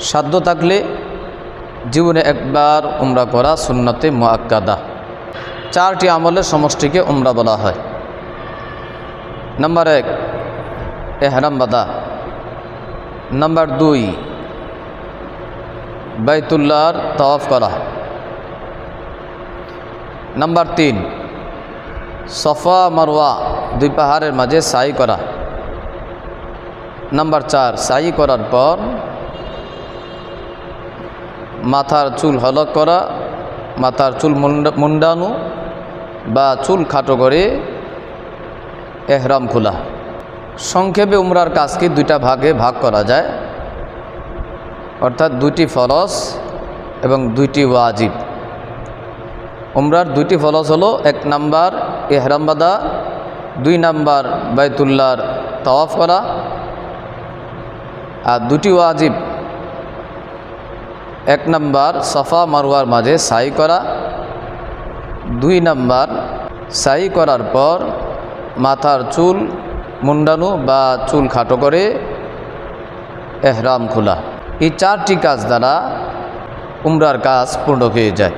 সাধ্য থাকলে জীবনে একবার উমরা করা সুন্নতে মোয়াক্কাদা চারটি আমলের সমষ্টিকে উমরা বলা হয়। নাম্বার এক, এহরাম বাদা। নাম্বার দুই, বাইতুল্লাহর তওয়াফ করা। নাম্বার তিন, সফা মারওয়া, দুই পাহাড়ের মাঝে সাই করা। নাম্বার চার, সাই করার পর মাথার চুল হলক করা, মাথার চুল মুন্ডা মুন্ডানো বা চুল খাটো করে এহরাম খোলা। সংক্ষেপে উমরার কাজকে দুইটা ভাগে ভাগ করা যায়। অর্থাৎ দুইটি ফরজ এবং দুইটি ওয়াজিব। উমরার দুইটি ফরজ হলো, এক নাম্বার এহরাম বাদা দুই নাম্বার বাইতুল্লাহর তওয়াফ করা, আর দুটি ওয়াজিব এক নম্বর সফা মারোয়ার মাঝে সাই করা, দুই নম্বর সাই করার পর মাথার চুল মুন্ডানো বা চুল খাটো করে এহরাম খোলা। এই চারটি কাজ দ্বারা উমরার কাজ পূর্ণ হয়ে যায়।